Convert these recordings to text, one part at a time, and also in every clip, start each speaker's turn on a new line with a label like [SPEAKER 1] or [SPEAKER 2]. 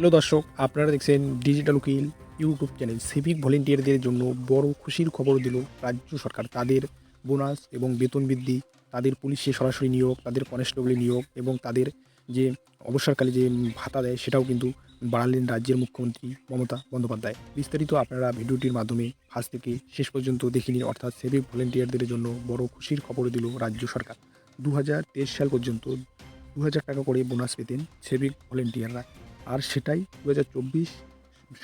[SPEAKER 1] Hello দর্শক, আপনারা দেখছেন ডিজিটাল উকিল ইউটিউব চ্যানেল সিভিক ভলেন্টিয়ারদের জন্য বড় খুশির খবর দিল রাজ্য সরকার। তাদের বোনাস এবং বেতন বৃদ্ধি, তাদের পুলিশে সরাসরি নিয়োগ, তাদের কনস্টেবল নিয়োগ এবং তাদের যে অবসরকালে যে ভাতা দেয়, সেটাও কিন্তু বাড়ালেন রাজ্যের মুখ্যমন্ত্রী মমতা বন্দ্যোপাধ্যায়। বিস্তারিত আপনারা ভিডিওটির মাধ্যমে ফার্স্ট থেকে শেষ পর্যন্ত দেখে নিন, অর্থাৎ সিভিক ভলেন্টিয়ারদের জন্য বড় খুশির খবর দিল রাজ্য সরকার। দু হাজার তেইশ সাল পর্যন্ত দু হাজার টাকা করে বোনাস পেতেন সিভিক ভলেন্টিয়াররা আর সেটাই দু হাজার চব্বিশ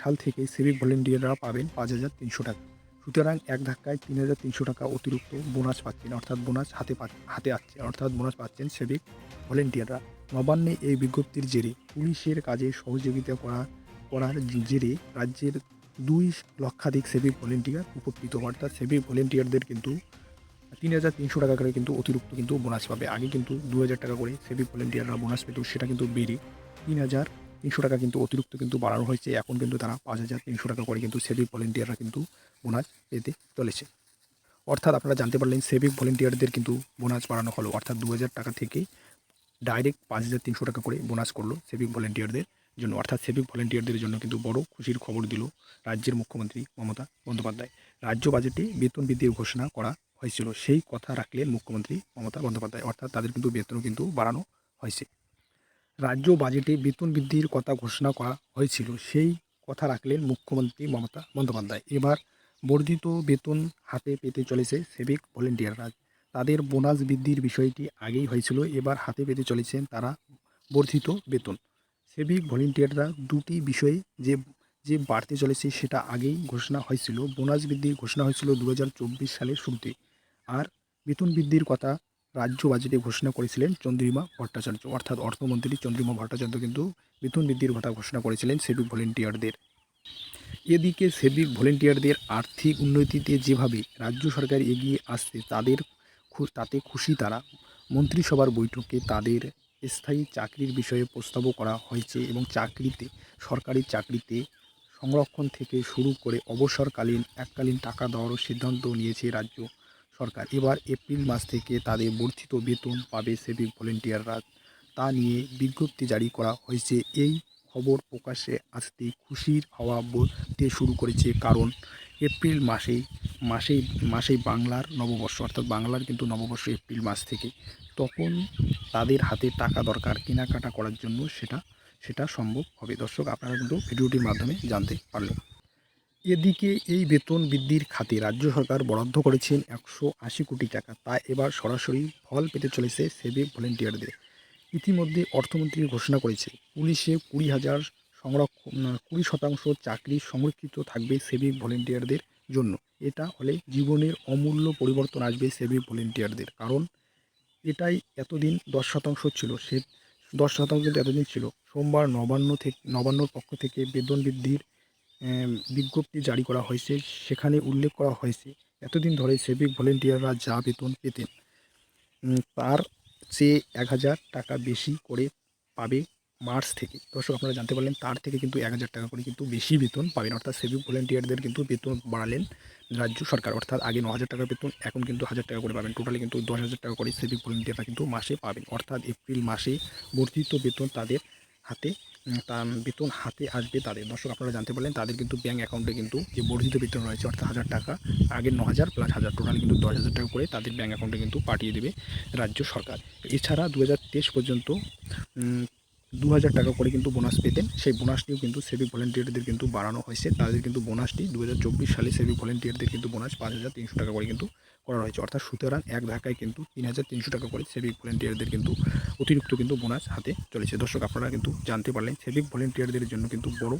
[SPEAKER 1] সাল থেকে সিভিক ভলেন্টিয়াররা পাবেন পাঁচ হাজার তিনশো টাকা। সুতরাং এক ধাক্কায় তিন হাজার তিনশো টাকা অতিরিক্ত বোনাস পাচ্ছেন, অর্থাৎ বোনাস হাতে হাতে আসছে, অর্থাৎ বোনাস পাচ্ছেন সিভিক ভলেন্টিয়াররা নবান্নে এই বিজ্ঞপ্তির জেরে পুলিশের কাজে সহযোগিতা করা, করার জেরে রাজ্যের দুই লক্ষাধিক সিভিক ভলেন্টিয়ার উপকৃত অর্থাৎ সিভিক ভলেন্টিয়ারদের কিন্তু তিন হাজার তিনশো টাকা করে কিন্তু অতিরিক্ত কিন্তু বোনাস পাবে। আগে কিন্তু দু হাজার টাকা করে সেভিক ভলেন্টিয়াররা বোনাস পেত, সেটা কিন্তু বেড়ে তিন হাজার তিনশো টাকা কিন্তু অতিরিক্ত কিন্তু বাড়ানো হয়েছে। এখন কিন্তু তারা পাঁচ হাজার তিনশো টাকা করে কিন্তু সেভিক ভলেন্টিয়াররা কিন্তু বোনাস পেতে চলেছে। অর্থাৎ আপনারা জানতে পারলেন সেভিক ভলেন্টিয়ারদের কিন্তু বোনাস বাড়ানো হলো। অর্থাৎ দু হাজার টাকা থেকে ডাইরেক্ট পাঁচ হাজার তিনশো টাকা করে বোনাস করল সেভিক ভলেন্টিয়ারদের জন্য। অর্থাৎ সেভিক ভলেন্টিয়ারদের জন্য কিন্তু বড় খুশির খবর দিল রাজ্যের মুখ্যমন্ত্রী মমতা বন্দ্যোপাধ্যায়। রাজ্য বাজেটে বেতন বৃদ্ধির ঘোষণা করা হয়েছিল। সেই কথা রাখলেন মুখ্যমন্ত্রী মমতা বন্দ্যোপাধ্যায়। অর্থাৎ তাদের কিন্তু বেতনও কিন্তু বাড়ানো হয়েছে। রাজ্য বাজেটে বেতন বৃদ্ধির কথা ঘোষণা করা হয়েছিল। সেই কথা রাখলেন মুখ্যমন্ত্রী মমতা বন্দ্যোপাধ্যায়। এবার বর্ধিত বেতন হাতে পেতে চলেছে সিভিক ভলেন্টিয়াররা তাদের বোনাস বৃদ্ধির বিষয়টি আগেই হয়েছিল, এবার হাতে পেতে চলেছেন তারা বর্ধিত বেতন। সিভিক ভলেন্টিয়াররা দুটি বিষয়ে যে যে বাড়তে চলেছে সেটা আগেই ঘোষণা হয়েছিল। বোনাস বৃদ্ধির ঘোষণা হয়েছিল দু হাজার চব্বিশ সালের শুরুতে। আর বেতন বৃদ্ধির কথা রাজ্য বাজেটে ঘোষণা করেছিলেন চন্দ্রিমা ভট্টাচার্য। অর্থাৎ অর্থমন্ত্রী চন্দ্রিমা ভট্টাচার্য কিন্তু বেতন বৃদ্ধির কথা ঘোষণা করেছিলেন সিভিক ভলেন্টিয়ারদের। এদিকে সিভিক ভলেন্টিয়ারদের আর্থিক উন্নতিতে যেভাবে রাজ্য সরকার এগিয়ে আসছে, তাদের তাতে খুশি তারা। মন্ত্রিসভার বৈঠকে তাদের স্থায়ী চাকরির বিষয়ে প্রস্তাবও করা হয়েছে এবং চাকরিতে, সরকারি চাকরিতে সংরক্ষণ থেকে শুরু করে অবসরকালীন এককালীন টাকা দেওয়ারও সিদ্ধান্ত নিয়েছে রাজ্য। সরকার। এবার এপ্রিল মাস থেকে তাদের বর্ধিত বেতন পাবে সিভিক ভলেন্টিয়াররা। তা নিয়ে বিজ্ঞপ্তি জারি করা হয়েছে। এই খবর প্রকাশে আসতে খুশির হাওয়া বলতে শুরু করেছে। কারণ এপ্রিল মাসেই মাসেই মাসেই বাংলার নববর্ষ, অর্থাৎ বাংলার কিন্তু নববর্ষ এপ্রিল মাস থেকে, তখন তাদের হাতে টাকা দরকার কেনাকাটা করার জন্য সেটা সেটা সম্ভব হবে। দর্শক, আপনারা কিন্তু ভিডিওটির মাধ্যমে জানতে পারলেন। এদিকে এই বেতন বৃদ্ধির খাতে রাজ্য সরকার বরাদ্দ করেছেন একশো আশি কোটি টাকা। তা এবার সরাসরি ফল পেতে চলেছে সিভিক ভলেন্টিয়ারদের। ইতিমধ্যে অর্থমন্ত্রী ঘোষণা করেছে, পুলিশে কুড়ি হাজার সংরক্ষণ কুড়ি শতাংশ চাকরি সংরক্ষিত থাকবে সিভিক ভলেন্টিয়ারদের জন্য। এটা হলে জীবনের অমূল্য পরিবর্তন আসবে সিভিক ভলেন্টিয়ারদের। কারণ এটাই এতদিন দশ শতাংশ ছিল, সে দশ শতাংশ এতদিন ছিল। সোমবার নবান্ন থেকে, নবান্নর পক্ষ থেকে বেতন বৃদ্ধির বিজ্ঞপ্তি জারি করা হয়েছে। সেখানে উল্লেখ করা হয়েছে, এতদিন ধরে সেভিক ভলেন্টিয়াররা যা বেতন পেতেন তার চেয়ে এক হাজার টাকা বেশি করে পাবে মার্চ থেকে। দর্শক, আপনারা জানতে পারলেন, তার থেকে কিন্তু এক হাজার টাকা করে কিন্তু বেশি বেতন পাবেন। অর্থাৎ সেভিক ভলেন্টিয়ারদের কিন্তু বেতন বাড়ালেন রাজ্য সরকার। অর্থাৎ আগে ন হাজার টাকার বেতন, এখন কিন্তু হাজার টাকা করে পাবেন। টোটালি কিন্তু দশ হাজার টাকা করে সেভিক ভলেন্টিয়াররা কিন্তু মাসে পাবেন। অর্থাৎ এপ্রিল মাসে বর্ধিত বেতন তাদের হাতে বেতন হাতে আসবে তাদের। দর্শক, আপনারা জানতে পারলেন, তাদের কিন্তু ব্যাঙ্ক অ্যাকাউন্টে কিন্তু যে বর্ধিত বেতন রয়েছে, অর্থাৎ হাজার টাকা, আগে ন হাজার প্লাস হাজার টোটাল কিন্তু দশ হাজার টাকা করে তাদের ব্যাঙ্ক অ্যাকাউন্টে কিন্তু পাঠিয়ে দেবে রাজ্য সরকার। এছাড়া দু হাজার তেইশ পর্যন্ত দু হাজার টাকা করে কিন্তু বোনাস পেতেন। সেই বোনাসটিও কিন্তু সেভিক ভলেন্টিয়ারদের কিন্তু বাড়ানো হয়েছে। তাদের কিন্তু বোনাসটি দু হাজার চব্বিশ সালে সেভিক ভলেন্টিয়ারদের কিন্তু বোনাস পাঁচ হাজার তিনশো টাকা করে কিন্তু করা হয়েছে। অর্থাৎ সুতরাং এক ধাক্কায় কিন্তু তিন হাজার তিনশো টাকা করে সেভিক ভলেন্টিয়ারদের কিন্তু অতিরিক্ত কিন্তু বোনাস হাতে চলেছে। দর্শক, আপনারা কিন্তু জানতে পারলেন সেভিক ভলেন্টিয়ারদের জন্য কিন্তু বড়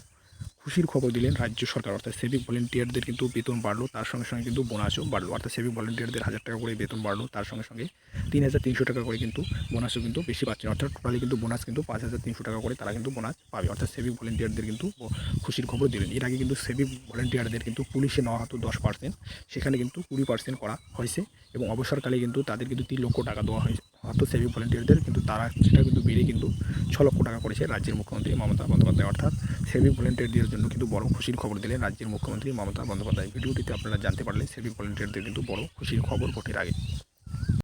[SPEAKER 1] খুশির খবর দিলেন রাজ্য সরকার। অর্থাৎ সিভিক ভলেন্টিয়ারদের কিন্তু বেতন বাড়লো, তার সঙ্গে সঙ্গে কিন্তু বোনাসও বাড়লো। অর্থাৎ সিভিক ভলেন্টিয়ারদের হাজার টাকা করে বেতন বাড়লো, তার সঙ্গে সঙ্গে তিন হাজার তিনশো টাকা করে কিন্তু বোনাসও কিন্তু বেশি পাচ্ছেন অর্থাৎ টোটালি কিন্তু বোনাস কিন্তু পাঁচ হাজার তিনশো টাকা করে তারা কিন্তু বোনাস পাবে। অর্থাৎ সিভিক ভলেন্টিয়ারদের কিন্তু খুশির খবর দিলেন। এর আগে কিন্তু সিভিক ভলেন্টিয়ারদের কিন্তু পুলিশে নেওয়া হতো দশ পার্সেন্ট সেখানে কিন্তু কুড়ি পার্সেন্ট করা হয়েছে এবং অবসরকালে কিন্তু তাদের কিন্তু তিন লক্ষ টাকা দেওয়া হয়েছে। হতো সেভিং ভলেন্টিয়ারদের কিন্তু তারা সেটা কিন্তু বেড়ে কিন্তু ছ লক্ষ টাকা করেছে রাজ্যের মুখ্যমন্ত্রী মমতা বন্দ্যোপাধ্যায়। অর্থাৎ সেভিং ভলেন্টিয়ারদের জন্য কিন্তু বড় খুশির খবর দিলেন রাজ্যের মুখ্যমন্ত্রী মমতা বন্দ্যোপাধ্যায়। ভিডিওটিতে আপনারা জানতে পারলেন সেভিং ভলেন্টিয়ারদের কিন্তু বড় খুশির খবর ভোটের আগে।